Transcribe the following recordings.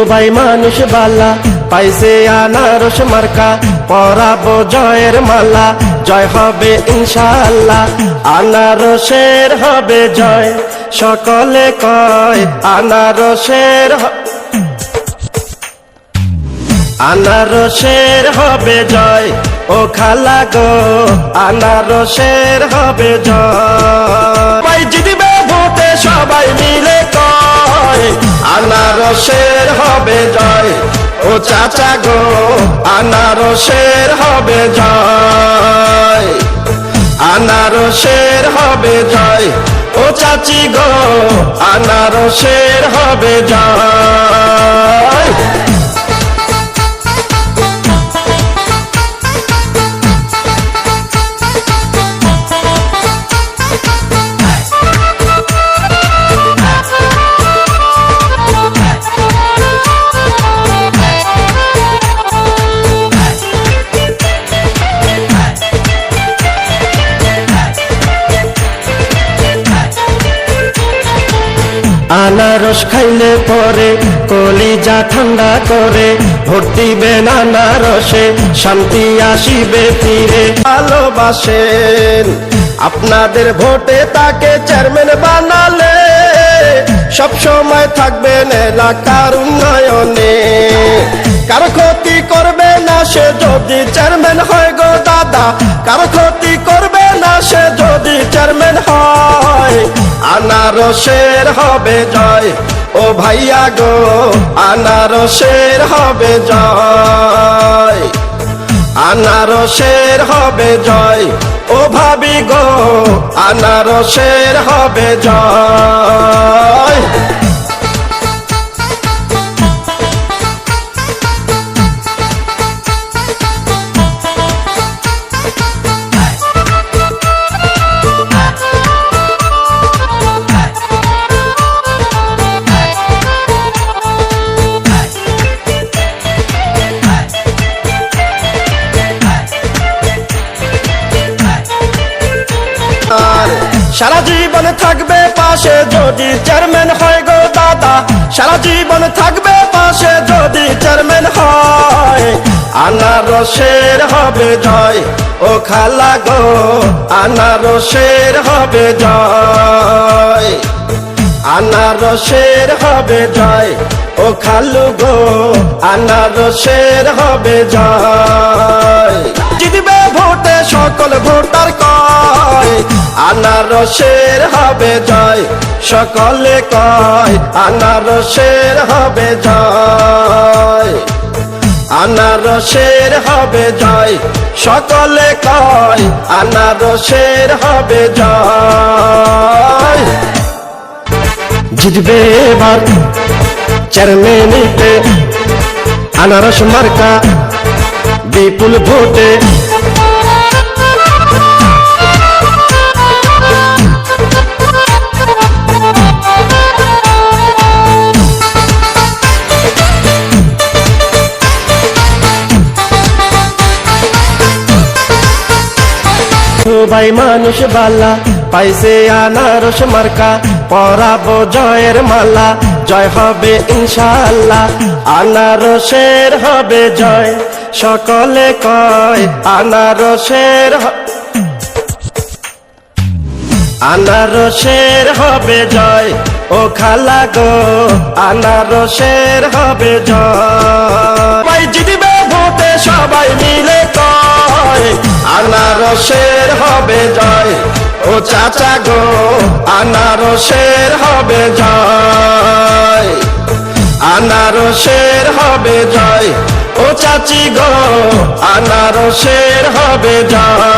সবাই মানুষ বালা, পাইছে আনারস মার্কা, পরাবো জয়ের মালা, জয় হবে ইনশাআল্লাহ, আনারসের হবে জয়, সকলে কয় আনারসের আনারসের হবে জয়, ও খালা গো, আনারসের হবে জয়। জিতবে ভোটে সবাই মিলে আনারসের হবে জয়। ও চাচা গো, আনারসের হবে জয়। আনারসের হবে জয়। ও চাচি গো, আনারসের হবে জয়। আনারস খাইলে পরে, কলিজা ঠান্ডা করে, ভোট দিবেন শান্তি আসিবে ফিরে। ভালোবাসেন, আপনাদের ভোটে তাকে চেয়ারম্যান বানালে, সব সময় থাকবেন এলাকার উন্নয়নে। কারও ক্ষতি করবে না সে যদি চেয়ারম্যান হয় গো দাদা, কারও আনারসের হবে জয়। ও ভাইয়া গো, আনারসের হবে জয়। আনারসের হবে জয়। ও ভাবি গো, আনারসের হবে জয়। সারা জীবন থাকবে পাশে যদি চেয়ারম্যান হয় গো দাদা। সারা জীবন থাকবে পাশে যদি চেয়ারম্যান হয়। আনারসের হবে জয়, ও খালা গো, আনারসের হবে জয়। আনারসের হবে জয়, ও খালু গো, আনারসের হবে জয়। জিতবে ভোটে সকল ভোটার কয়, আনারসের হবে জয়, সকলে কয়, আনারসের হবে জয়। আনারসের হবে জয়, সকলে কয়, আনারসের হবে জয়। জিতবে এবার চেয়ারম্যানিতে আনারস মার্কা, বিপুল ভোটে সবাই মানুষ বালা, পাইছে আনারস মার্কা, পরাবো জয়ের মালা, জয় হবে ইনশাআল্লাহ, আনারসের হবে জয়, সকলে কয় আনারসের আনারসের হবে জয়, ও খালা গো, আনারসের হবে জয়। জিতবে ভোটে সবাই মিলে কয় আনারসের হবে জয়। ও চাচা গো, আনারসের হবে জয়। আনারসের হবে জয়। ও চাচি গো, আনারসের হবে জয়।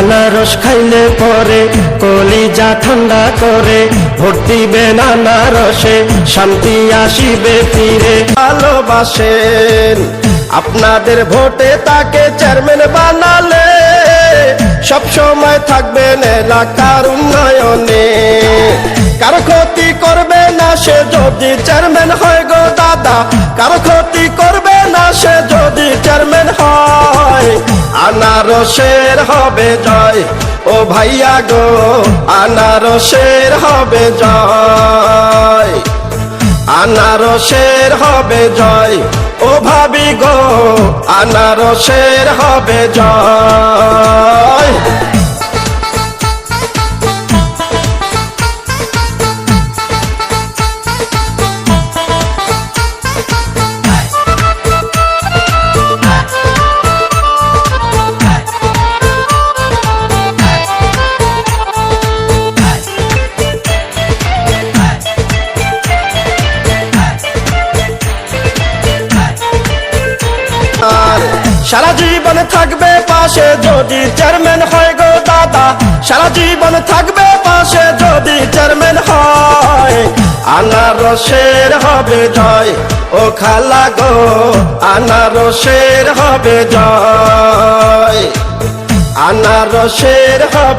আনারস খাইলে পরে, কলিজা ঠান্ডা করে, ভোট দিবেন আনারসে, শান্তি আসিবে ফিরে ভালোবাসেন, আপনাদের ভোটে তাকে চেয়ারম্যান বানালে, সব সময় থাকবেন এলাকার উন্নয়নে। কারও ক্ষতি করবে না, সে যদি চেয়ারম্যান হয় গো দাদা। কারও ক্ষতি করবে না, সে যদি চেয়ারম্যান হয় আনারসের হবে জয়। ও ভাইয়া গো, আনারসের হবে জয়। আনারসের হবে জয়, ও ভাবি গো, আনারসের হবে জয়। সারা জীবন থাকবে পাশে যদি চেয়ারম্যান হয় গো দাদা। সারা জীবন থাকবে পাশে যদি চেয়ারম্যান হয়। আনারসের হবে জয়, ও খালা গো, আনারসের হবে জয়। আনারসের হবে